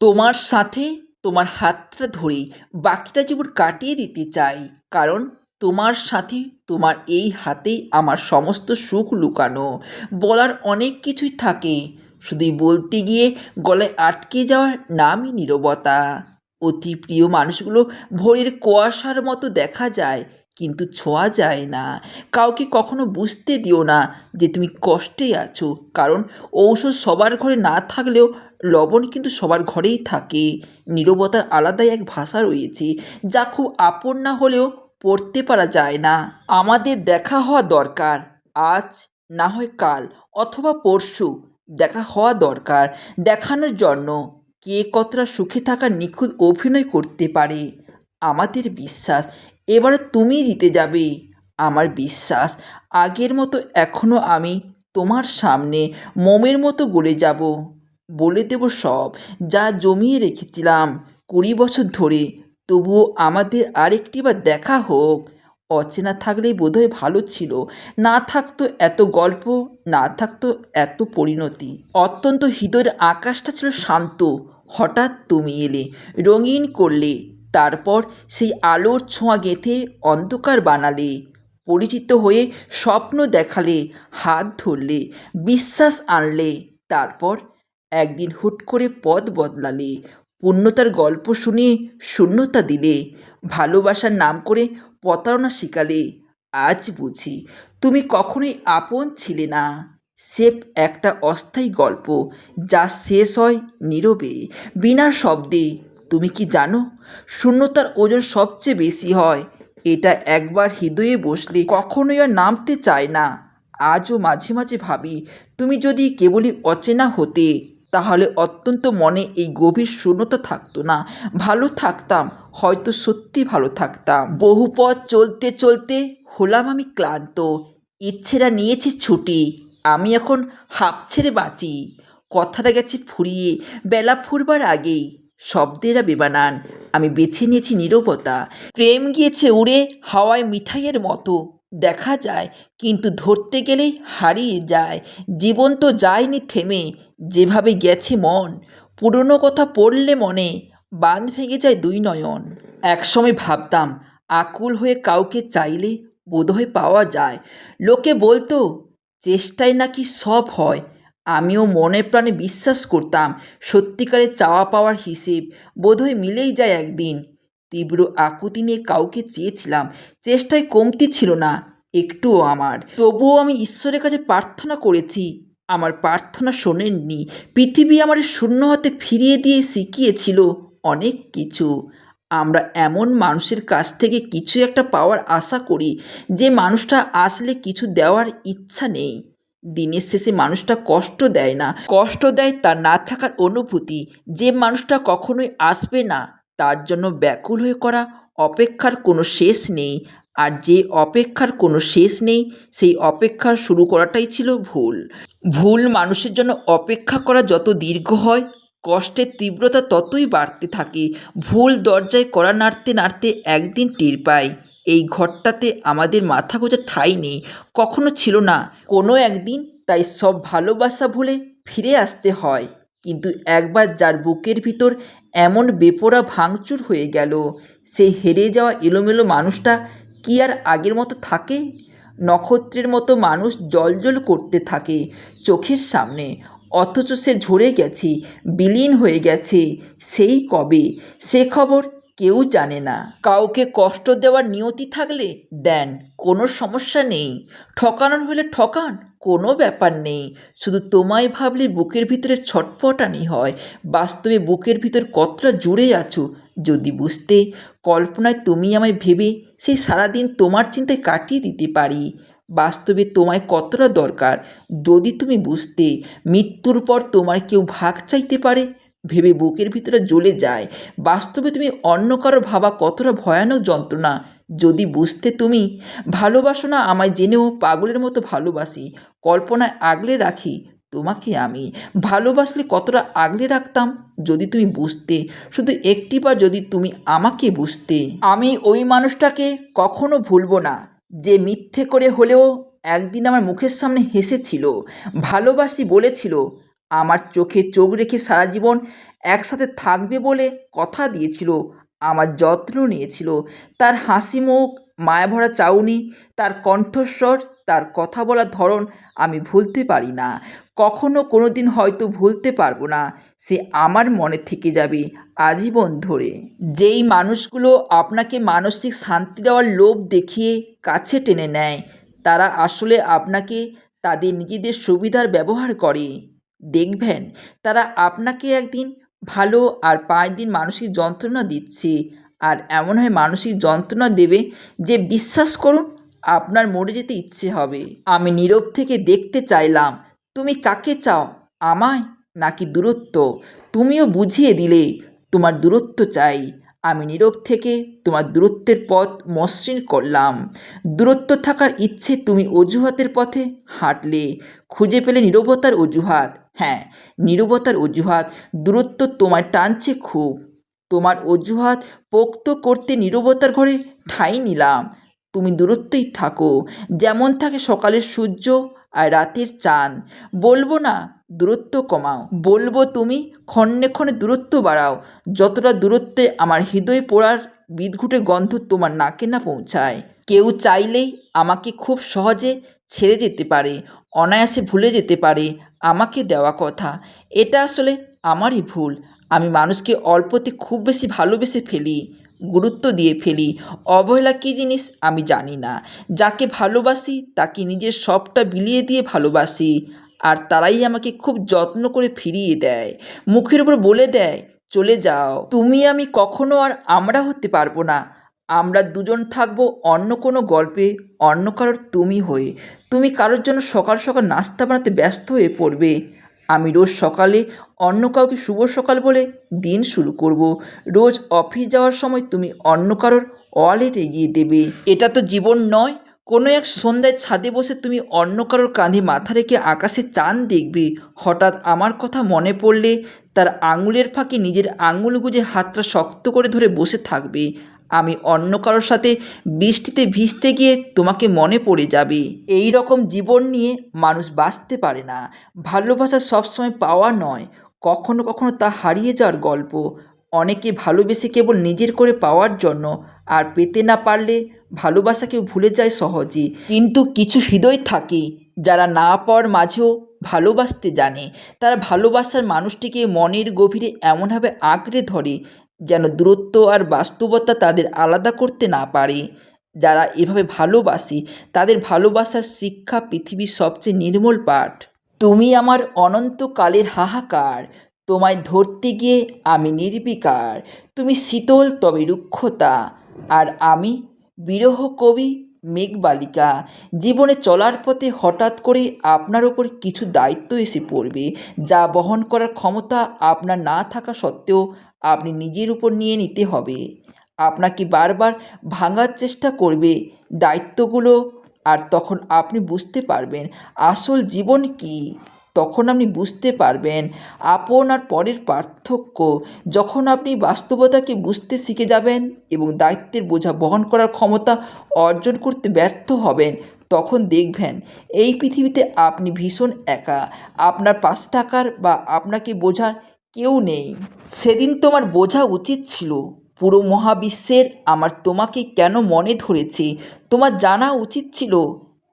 তোমার সাথে তোমার হাতটা ধরে বাকিটা জীবন কাটিয়ে দিতে চাই, কারণ তোমার সাথে তোমার এই হাতেই আমার সমস্ত সুখ লুকানো। বলার অনেক কিছুই থাকে। শুধু বলতে গিয়ে গলায় আটকে যাওয়ার নামই নীরবতা। অতি প্রিয় মানুষগুলো ভোরের কুয়াশার মতো দেখা যায়, কিন্তু ছোঁয়া যায় না। কাউকে কখনো বুঝতে দিও না যে তুমি কষ্টে আছো, কারণ ঔষধ সবার ঘরে না থাকলেও লবণ কিন্তু সবার ঘরেই থাকে। নীরবতার আলাদাই এক ভাষা রয়েছে, যা খুব আপন না হলেও পড়তে পারা যায় না। আমাদের দেখা হওয়া দরকার। আজ না হয় কাল, অথবা পরশু দেখা হওয়া দরকার, দেখানোর জন্য। কে কতটা সুখে থাকা নিখুঁত অভিনয় করতে পারে? আমাদের বিশ্বাস, এবারে তুমি দিতে যাবে। আমার বিশ্বাস, আগের মতো এখনও আমি তোমার সামনে মোমের মতো গলে যাব। বলে দেব সব যা জমিয়ে রেখেছিলাম কুড়ি বছর ধরে। তবুও আমাদের আরেকটি বার দেখা হোক। অচেনা থাকলেই বোধহয় ভালো ছিল। না থাকতো এত গল্প, না থাকতো এত পরিণতি। অত্যন্ত হৃদয়ের আকাশটা ছিল শান্ত। হঠাৎ তুমি এলে, রঙিন করলে। তারপর সেই আলোর ছোঁয়া গেঁথে অন্ধকার বানালে। পরিচিত হয়ে স্বপ্ন দেখালে, হাত ধরলে, বিশ্বাস আনলে। তারপর একদিন হুট করে পথ বদলালে, পূর্ণতার গল্প শুনে শূন্যতা দিলে, ভালোবাসার নাম করে প্রতারণা শিখালে আজ বুঝি তুমি কখনোই আপন ছিলে না। সেফ একটা অস্থায়ী গল্প যা শেষ হয় নীরবে। বিনা শব্দে, তুমি কি জানো? শূন্যতার ওজন সবচেয়ে বেশি হয়। এটা একবার হৃদয়ে বসলে কখনোই আর নামতে চায় না। আজও মাঝে মাঝে ভাবি, তুমি যদি কেবলই অচেনা হতে তাহলে অত্যন্ত মনে এই গভীর শূন্যতা থাকতো না। ভালো থাকতাম, হয়তো সত্যি ভালো থাকতাম। বহু পথ চলতে চলতে হলাম আমি ক্লান্ত। ইচ্ছেরা নিয়েছে ছুটি, আমি এখন হাঁপ ছেড়ে বাঁচি। কথাটা গেছে ফুরিয়ে, বেলা ফুরবার আগেই। শব্দেরা বেবানান, আমি বেছে নিয়েছি নীরবতা। প্রেম গিয়েছে উড়ে হাওয়ায় মিঠাইয়ের মতো। দেখা যায়, কিন্তু ধরতে গেলেই হারিয়ে যায়। জীবন তো যায়নি থেমে যেভাবে গেছে মন, পুরনো কথা পড়লে মনে বাঁধ ভেঙে যায় দুই নয়ন। একসময় ভাবতাম, আকুল হয়ে কাউকে চাইলে বোধহয় পাওয়া যায়। লোকে বলতো, চেষ্টায় নাকি সব হয়। আমিও মনে প্রাণে বিশ্বাস করতাম সত্যিকারে চাওয়া পাওয়ার হিসেব বোধহয় মিলেই যায় একদিন। তীব্র আকুতি নিয়ে কাউকে চেয়েছিলাম, চেষ্টায় কমতি ছিল না, একটুও আমার। তবুও আমি ঈশ্বরের কাছে প্রার্থনা করেছি আমার প্রার্থনা শোনেননি। পৃথিবী আমার শূন্য হাতে ফিরিয়ে দিয়ে শিখিয়েছিল অনেক কিছু। আমরা এমন মানুষের কাছ থেকে কিছু একটা পাওয়ার আশা করি, যে মানুষটা আসলে কিছু দেওয়ার ইচ্ছা নেই। দিনের শেষে মানুষটা কষ্ট দেয় না। কষ্ট দেয় তার না থাকার অনুভূতি। যে মানুষটা কখনোই আসবে না, তার জন্য ব্যাকুল হয়ে করা অপেক্ষার কোনো শেষ নেই। আর যে অপেক্ষার কোনো শেষ নেই, সেই অপেক্ষা শুরু করাটাই ছিল ভুল। ভুল মানুষের জন্য অপেক্ষা করা যত দীর্ঘ হয়, কষ্টের তীব্রতা ততই বাড়তে থাকে। ভুল দরজায় কড়া নাড়তে নাড়তে একদিন টের পায় এই ঘরটাতে আমাদের মাথা গোজার ঠাঁই নেই, কখনো ছিল না। কোনো একদিন তাই সব ভালোবাসা ভুলে ফিরে আসতে হয়, কিন্তু একবার যার বুকের ভিতর এমন বেপরা ভাঙচুর হয়ে গেল সেই হেরে যাওয়া এলোমেলো মানুষটা কি আর আগের মতো থাকে? নক্ষত্রের মতো মানুষ জ্বলজ্বল করতে থাকে চোখের সামনে, অথচ সে ঝরে গেছে, বিলীন হয়ে গেছে। সেই কবে? সে খবর কেউ জানে না। কাউকে কষ্ট দেওয়ার নিয়তি থাকলে, দেন, কোনো সমস্যা নেই। ঠকানোর হলে ঠকান। কোনো ব্যাপার নেই। শুধু তোমায় ভাবলে বুকের ভিতরে ছটফটানি হয়। বাস্তবে বুকের ভিতর কতটা জুড়ে আছো? যদি বুঝতে কল্পনায় তুমি আমায় ভেবে সেই সারাদিন তোমার চিন্তায় কাটিয়ে দিতে পারি। বাস্তবে তোমায় কতটা দরকার? যদি তুমি বুঝতে মৃত্যুর পর তোমার কেউ ভাগ চাইতে পারে? ভেবে বুকের ভিতরে জ্বলে যায়। বাস্তবে তুমি অন্য কারও ভাবা কতটা ভয়ানক যন্ত্রণা? যদি বুঝতে তুমি ভালোবাসো না আমায় জেনেও পাগলের মতো ভালোবাসি কল্পনায় আগলে রাখি তোমাকে আমি। ভালোবাসলে কতটা আগলে রাখতাম? যদি তুমি বুঝতে, শুধু একটি একটিবার যদি তুমি আমাকে বুঝতে। আমি ওই মানুষটাকে কখনো ভুলবো না, যে মিথ্যে করে হলেও একদিন আমার মুখের সামনে হেসেছিল, ভালোবাসি বলেছিল, আমার চোখে চোখ রেখে সারা জীবন একসাথে থাকবে বলে কথা দিয়েছিল আমার যত্ন নিয়েছিল। তার হাসি মুখ, মায়াভরা চাউনি, তার কণ্ঠস্বর, তার কথা বলার ধরন আমি ভুলতে পারি না। কখনো কোনো দিন হয়তো ভুলতে পারব না। সে আমার মনে থেকে যাবে আজীবন ধরে। যেই মানুষগুলো আপনাকে মানসিক শান্তি দেওয়ার লোভ দেখিয়ে কাছে টেনে নেয়, তারা আসলে আপনাকে তাদের নিজেদের সুবিধার ব্যবহার করে। দেখবেন, তারা আপনাকে একদিন ভালো আর পাঁচ দিন মানসিক যন্ত্রণা দিচ্ছে। আর এমন হয় মানসিক যন্ত্রণা দেবে যে বিশ্বাস করুন, আপনার মরে যেতে ইচ্ছে হবে। আমি নীরব থেকে দেখতে চাইলাম, তুমি কাকে চাও, আমায় নাকি দূরত্ব? তুমিও বুঝিয়ে দিলে, তোমার দূরত্ব চাই। আমি নীরব থেকে তোমার দূরত্বের পথ মসৃণ করলাম। দূরত্ব থাকার ইচ্ছে তুমি অজুহাতের পথে হাঁটলে। খুঁজে পেলে নীরবতার অজুহাত। হ্যাঁ নীরবতার অজুহাত। দূরত্ব তোমায় টানছে খুব। তোমার অজুহাত পোক্ত করতে নীরবতার ঘরে ঠাঁই নিলাম। তুমি দূরত্বই থাকো। যেমন থাকে সকালের সূর্য আর রাতের চাঁদ। বলব না দূরত্ব কমাও। বলব তুমি, ক্ষণে ক্ষণে দূরত্ব বাড়াও। যতটা দূরত্বে আমার হৃদয় পোড়ার বিদঘুটে গন্ধ তোমার নাকে না পৌঁছায়। কেউ চাইলেই আমাকে খুব সহজে ছেড়ে যেতে পারে, অনায়াসে ভুলে যেতে পারে আমাকে দেওয়া কথা। এটা আসলে আমারই ভুল। আমি মানুষকে অল্পতে খুব বেশি ভালোবেসে ফেলি, গুরুত্ব দিয়ে ফেলি। অবহেলা কী জিনিস আমি জানি না। যাকে ভালোবাসি তাকে নিজের সবটা বিলিয়ে দিয়ে ভালোবাসি। আর তারাই আমাকে খুব যত্ন করে ফিরিয়ে দেয়, মুখের উপর বলে দেয়, চলে যাও। তুমি, আমি কখনো আর আমরা হতে পারব না। আমরা দুজন থাকব অন্য কোনো গল্পে, অন্য কারোর তুমি হয়ে। তুমি কারোর জন্য সকাল সকাল নাস্তা বানাতে ব্যস্ত হয়ে পড়বে। আমি রোজ সকালে অন্য কাউকে শুভ সকাল বলে দিন শুরু করব। রোজ অফিস যাওয়ার সময় তুমি অন্য কারোর ওয়ালেট এগিয়ে দেবে। এটা তো জীবন নয় কোনো এক সন্ধ্যায় ছাদে বসে তুমি অন্য কারোর কাঁধে মাথা রেখে আকাশে চাঁদ দেখবে। হঠাৎ আমার কথা মনে পড়লে তার আঙুলের ফাঁকে নিজের আঙুল গুজে হাতটা শক্ত করে ধরে বসে থাকবে। আমি অন্য কারোর সাথে বৃষ্টিতে ভিজতে গিয়ে তোমাকে মনে পড়ে যাবে। এই রকম জীবন নিয়ে মানুষ বাঁচতে পারে না। ভালোবাসা সবসময় পাওয়া নয়। কখনো কখনো তা হারিয়ে যাওয়ার গল্প। অনেকে ভালোবেসে কেবল নিজের করে পাওয়ার জন্য আর পেতে না পারলে ভালোবাসাকে ভুলে যায় সহজে কিন্তু কিছু হৃদয় থাকে যারা না পাওয়ার মাঝেও ভালোবাসতে জানে। তারা ভালোবাসার মানুষটিকে মনের গভীরে এমনভাবে আঁকড়ে ধরে যেন দূরত্ব আর বাস্তবতা তাদের আলাদা করতে না পারে। যারা এভাবে ভালোবাসে, তাদের ভালোবাসার শিক্ষা পৃথিবীর সবচেয়ে নির্মল পাঠ। তুমি আমার অনন্তকালের হাহাকার, তোমায় ধরতে গিয়ে আমি নির্বিকার। তুমি শীতল তবে রুক্ষতা আর আমি বিরহ কবি, মেঘবালিকা। জীবনে চলার পথে হঠাৎ করে আপনার ওপর কিছু দায়িত্ব এসে পড়বে, যা বহন করার ক্ষমতা আপনার না থাকা সত্ত্বেও আপনি নিজের উপর নিয়ে নিতে হবে। আপনাকে বারবার ভাঙার চেষ্টা করবে দায়িত্বগুলো, আর তখন আপনি বুঝতে পারবেন আসল জীবন কী। তখন আপনি বুঝতে পারবেন আপন আর পরের পার্থক্য। যখন আপনি বাস্তবতাকে বুঝতে শিখে যাবেন এবং দায়িত্বের বোঝা বহন করার ক্ষমতা অর্জন করতে ব্যর্থ হবেন, তখন দেখবেন এই পৃথিবীতে আপনি ভীষণ একা। আপনার পাশে থাকার বা আপনাকে বোঝার কেউ নেই। সেদিন তোমার বোঝা উচিত ছিল, পুরো মহাবিশ্বের আমার তোমাকে কেন মনে ধরেছে? তোমার জানা উচিত ছিল,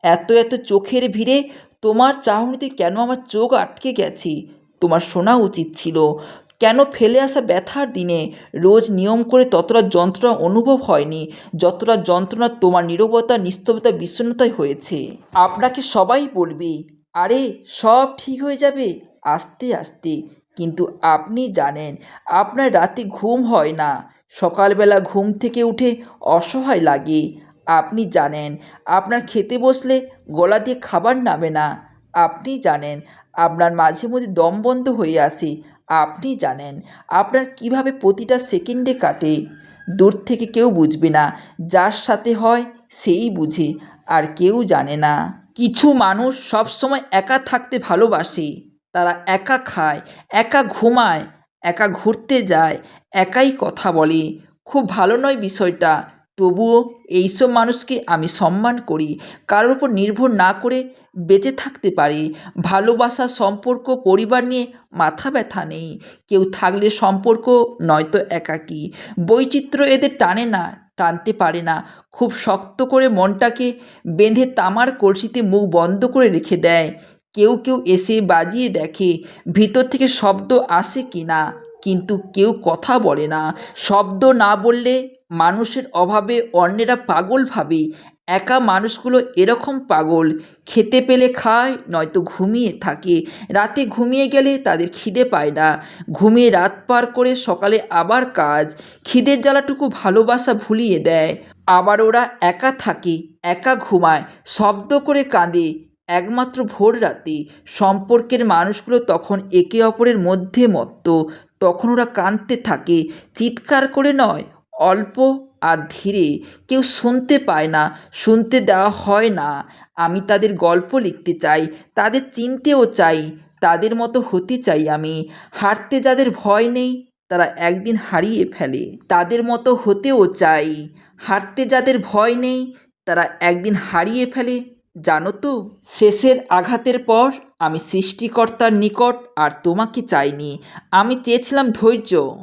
এত এত চোখের ভিড়ে তোমার চাহনিতে কেন আমার চোখ আটকে গেছে? তোমার শোনা উচিত ছিল। কেন ফেলে আসা ব্যথার দিনে রোজ নিয়ম করে ততটা যন্ত্রণা অনুভব হয়নি, যতটা যন্ত্রণা তোমার নীরবতা নিস্তবতা বিষণ্ণতায় হয়েছে? আপনাকে সবাই বলবে, আরে, সব ঠিক হয়ে যাবে? আস্তে আস্তে। কিন্তু আপনি জানেন, আপনার রাতে ঘুম হয় না। সকালবেলা ঘুম থেকে উঠে অসহায় লাগে। আপনি জানেন, আপনার খেতে বসলে গলা দিয়ে খাবার নামে না। আপনি জানেন, আপনার মাঝে মধ্যে দম বন্ধ হয়ে আসে। আপনি জানেন, আপনার কীভাবে প্রতিটা সেকেন্ডে কাটে। দূর থেকে কেউ বুঝবে না, যার সাথে হয় সেই বুঝে, আর কেউ জানে না। কিছু মানুষ সবসময় একা থাকতে ভালোবাসে। তারা একা খায়, একা ঘুমায়, একা ঘুরতে যায়, একাই কথা বলে। খুব ভালো নয় বিষয়টা। তবুও এইসব মানুষকে আমি সম্মান করি, কারোর উপর নির্ভর না করে বেঁচে থাকতে পারি। ভালোবাসা, সম্পর্ক, পরিবার নিয়ে মাথা ব্যথা নেই। কেউ থাকলে সম্পর্ক নয়তো একাকী। বৈচিত্র্য এদের টানে না, টানতে পারে না। খুব শক্ত করে মনটাকে বেঁধে তামার কলসিতে মুখ বন্ধ করে রেখে দেয়। কেউ কেউ এসে বাজিয়ে দেখে, ভিতর থেকে শব্দ আসে কি না কিন্তু কেউ কথা বলে না। শব্দ না বললে মানুষের অভাবে অন্যেরা পাগল ভাবে। একা মানুষগুলো এরকম পাগল। খেতে পেলে খায়, নয়তো ঘুমিয়ে থাকে। রাতে ঘুমিয়ে গেলে তাদের খিদে পায় না। ঘুমিয়ে রাত পার করে সকালে আবার কাজ। খিদের জ্বালাটুকু ভালোবাসা ভুলিয়ে দেয়। আবার ওরা একা থাকে, একা ঘুমায়, শব্দ করে কাঁদে। একমাত্র ভোর রাতে। সম্পর্কের মানুষগুলো তখন একে অপরের মধ্যে মত্ত। তখন ওরা কাঁদতে থাকে। চিৎকার করে নয় অল্প আর ধীরে কেউ শুনতে পায় না, শুনতে দেওয়া হয় না। আমি তাদের গল্প লিখতে চাই, তাদের চিনতেও চাই, তাদের মতো হতে চাই আমি। হারতে যাদের ভয় নেই, তারা একদিন হারিয়ে ফেলে। তাদের মতো হতেও চাই। হারতে যাদের ভয় নেই, তারা একদিন হারিয়ে ফেলে। জানো তো, শেষের আঘাতের পর আমি সৃষ্টিকর্তার নিকট আর তোমাকে চাইনি। আমি চেয়েছিলাম ধৈর্য।